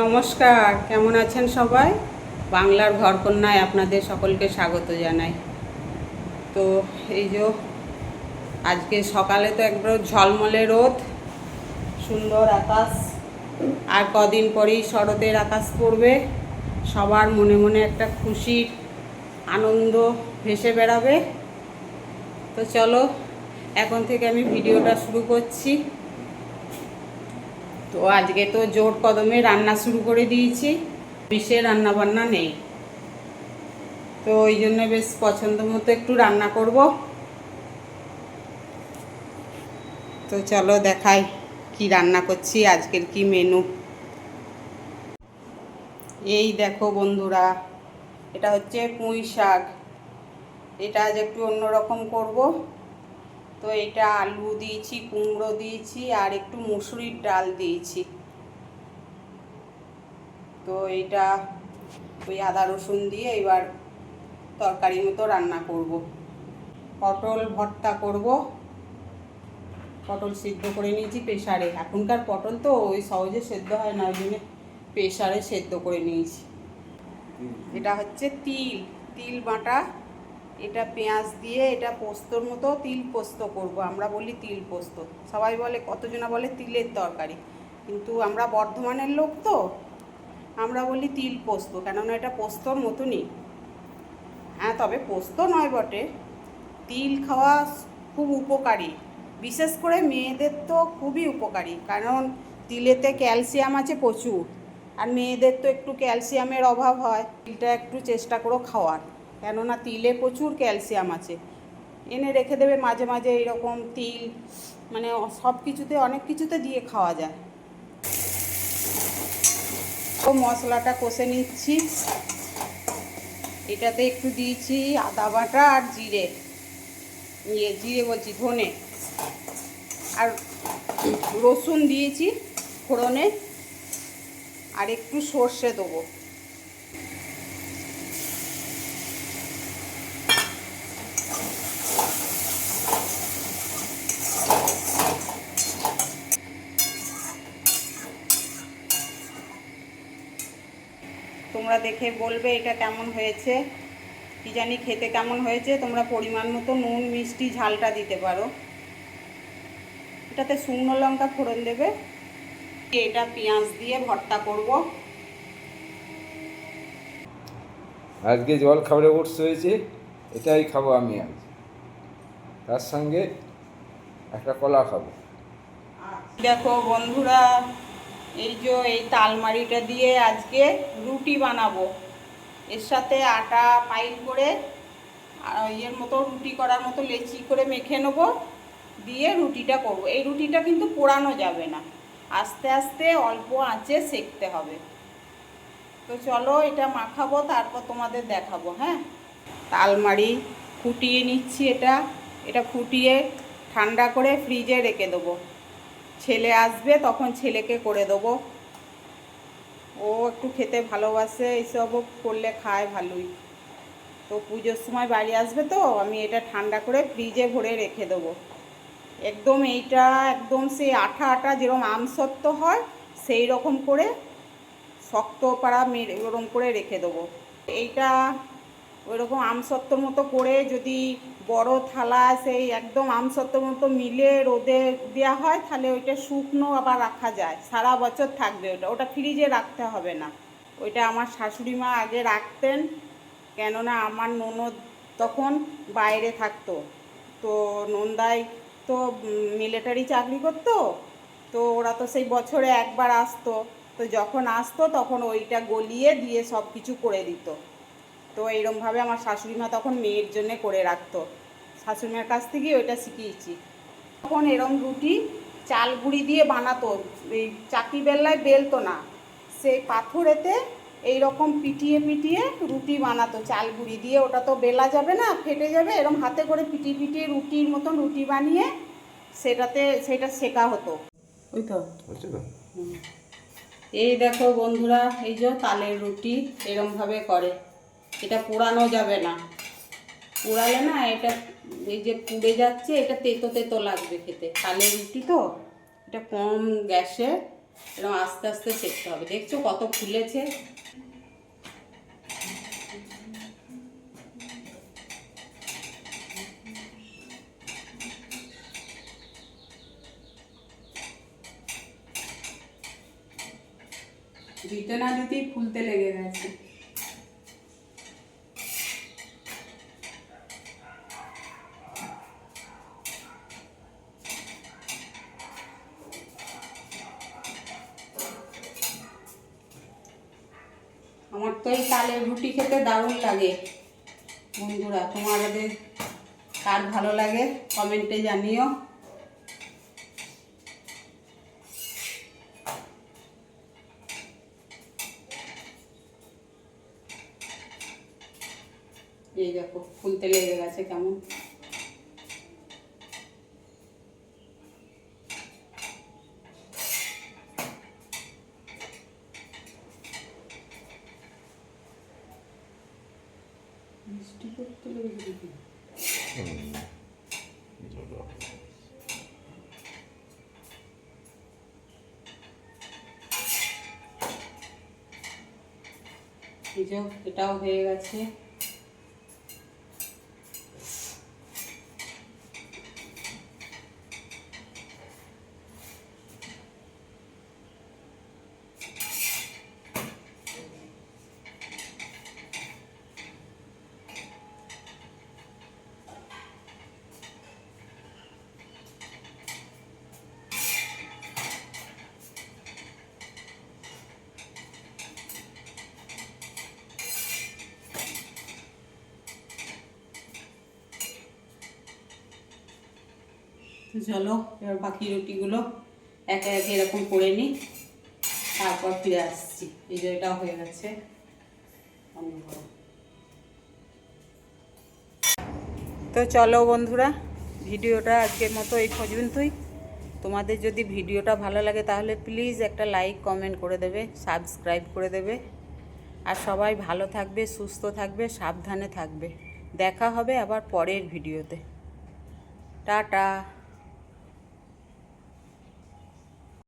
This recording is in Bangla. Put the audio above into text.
নমস্কার, কেমন আছেন সবাই? বাংলার ঘরকন্যায় আপনাদের সকলকে স্বাগত জানাই। তো এই যে আজকে সকালে তো একবার ঝলমলে রোদ, সুন্দর আকাশ, আর কদিন পরেই শরতের আকাশ পড়বে। সবার মনে মনে একটা খুশির আনন্দ ভেসে বেড়াবে। তো চলো, এখন থেকে আমি ভিডিওটা শুরু করছি। তো আজকে তো জোর কদমে রান্না শুরু করে দিয়েছি। বিশে রান্না বান্না নেই। তো ওই জন্য বেশ পছন্দ মতো একটু রান্না করব। তো চলো দেখাই কি রান্না করছি, আজকের কি মেনু এই দেখো বন্ধুরা, এটা হচ্ছে পুঁই শাক। এটা আজ একটু অন্যরকম করব। তো এটা আলু দিয়েছি কুমড়ো দিয়েছি আর একটু মুসুরির ডাল দিয়েছি। তো এটা ওই আদা রসুন দিয়ে এবার তরকারি মতো রান্না করব। পটল ভর্তা করব। পটল সিদ্ধ করে নিয়েছি প্রেশারে এখনকার পটল তো ওই সহজে সেদ্ধ হয় না ওই জন্য প্রেশারে সেদ্ধ করে নিয়েছি। এটা হচ্ছে তিল তিল বাটা এটা পেঁয়াজ দিয়ে এটা পোস্তর মতো তিল পোস্ত করব। আমরা বলি তিল পোস্ত। সবাই বলে, কতজনা বলে? তিলের তরকারি। কিন্তু আমরা বর্ধমানের লোক তো, আমরা বলি তিল পোস্ত, কেননা এটা পোস্তর মতনই হ্যাঁ তবে পোস্ত নয় বটে। তিল খাওয়া খুব উপকারী। বিশেষ করে মেয়েদের তো খুবই উপকারী, কারণ তিলেতে ক্যালসিয়াম আছে প্রচুর। আর মেয়েদের তো একটু ক্যালসিয়ামের অভাব হয়। তিলটা একটু চেষ্টা করো খাওয়ার। কেননা তিলে প্রচুর ক্যালসিয়াম আছে। এনে রেখে দেবে মাঝে মাঝে এরকম তিল মানে সব কিছুতে, অনেক কিছুতে দিয়ে খাওয়া যায়। তো মশলাটা কষে নিচ্ছি। এটাতে একটু দিয়েছি আদা বাটা আর জিরে। ইয়ে জিরে বলছি, ধনে। আর রসুন দিয়েছি ফোড়নে। আর একটু সর্ষে দেবো। তোমরা দেখে বলবে এটা কেমন হয়েছে কি জানি খেতে কেমন হয়েছে তোমরা পরিমাণ মতো নুন মিষ্টি ঝালটা দিতে পারো। এটাতে শুকনো লঙ্কা ফোড়ন দেবে। এটা পেঁয়াজ দিয়ে ভর্তা করব। আজকে জল খাবারে ওটস হয়েছে এটাই খাব আমি আজ। তার সঙ্গে একটা কলা খাব। দেখো বন্ধুরা এই যে এই তালমারিটা দিয়ে আজকে রুটি বানাবো। এর সাথে আটা পাইল করে ইয়ের মতো রুটি করার মতো লেচি করে মেখে নেব, দিয়ে রুটিটা করব। এই রুটিটা কিন্তু পোড়ানো যাবে না। আস্তে আস্তে অল্প আঁচে সেকতে হবে। তো চলো এটা মাখাবো, তারপর তোমাদের দেখাবো হ্যাঁ? তালমারি ফুটিয়ে নিচ্ছি এটা। এটা ফুটিয়ে ঠান্ডা করে ফ্রিজে রেখে দেবো। ছেলে আসবে, তখন ছেলেকে করে দেবো। ও একটু খেতে ভালোবাসে, এইসবও করলে খায় ভালোই। তো পুজোর সময় বাড়ি আসবে তো, আমি এটা ঠান্ডা করে ফ্রিজে ভরে রেখে দেবো। একদম এইটা, একদম সেই আঠা আঠা যেরকম আমসত্ব হয়, সেই রকম করে শক্ত পাড়া মেরে, ওরকম করে রেখে দেবো। এইটা ওইরকম আমসত্বর মতো করে যদি বড় থালা সেই একদম আমসত্বর মতো মিলে রোদে দেওয়া হয়, তাহলে ওইটা শুকনো আবার রাখা যায়। সারা বছর থাকবে ওটা। ওটা ফ্রিজে রাখতে হবে না। ওইটা আমার শাশুড়ি মা আগে রাখতেন, কেননা আমার ননদ তখন বাইরে থাকতো। তো নন্দাই তো মিলিটারি চাকরি করতো, তো ওরা তো সেই বছরে একবার আসতো। তো যখন আসতো, তখন ওইটা গলিয়ে দিয়ে সব কিছু করে দিত। তো এইরমভাবে আমার শাশুড়ি মা তখন মেয়ের জন্যে করে রাখতো। শাশুড়ি মার কাছ থেকে ওইটা শিখিয়েছি। তখন এরম রুটি চাল গুঁড়ি দিয়ে বানাতো এই চাকি বেল্লায় বেলতো না। সেই পাথরেতে এই রকম পিটিয়ে পিটিয়ে রুটি বানাতো চাল গুঁড়ি দিয়ে। ওটা তো বেলা যাবে না ফেটে যাবে এরম হাতে করে পিটিয়ে পিটিয়ে রুটির মতন রুটি বানিয়ে সেটাতে সেটা শেখা হতো। ওই তো। তো। এই দেখো বন্ধুরা এই যে তালের রুটি এরমভাবে করে। এটা পোড়ানো যাবে না। পোড়ালে না এটা, এই যে পুড়ে যাচ্ছে, এটা তেতো তেতো লাগবে খেতে। তালের রুটি তো, এটা কম গ্যাসে এরকম আস্তে আস্তে সেঁকতে হবে। দেখছ কত ফুলেছে? দিতে না দিতেই ফুলতে লেগে গেছে আমার তো এই তালের রুটি খেতে দারুণ লাগে। বন্ধুরা তোমাদের কার ভালো লাগে কমেন্টে জানিও। এই দেখো ফুলতে লেগে গেছে কেমন মিষ্টি করতে লেগে গেছে এই যে এটাও হয়ে গেছে। চলো, এবার বাকি রুটিগুলো একে একে এরকম করে নিই। তারপর ফিরে আসছি। এই যে এটাও হয়ে গেছে। তো চলো বন্ধুরা, ভিডিওটা আজকের মতো এই পর্যন্তই। তোমাদের যদি ভিডিওটা ভালো লাগে তাহলে প্লিজ একটা লাইক কমেন্ট করে দেবে সাবস্ক্রাইব করে দেবে। আর সবাই ভালো থাকবে, সুস্থ থাকবে, সাবধানে থাকবে। দেখা হবে আবার পরের ভিডিওতে। টাটা।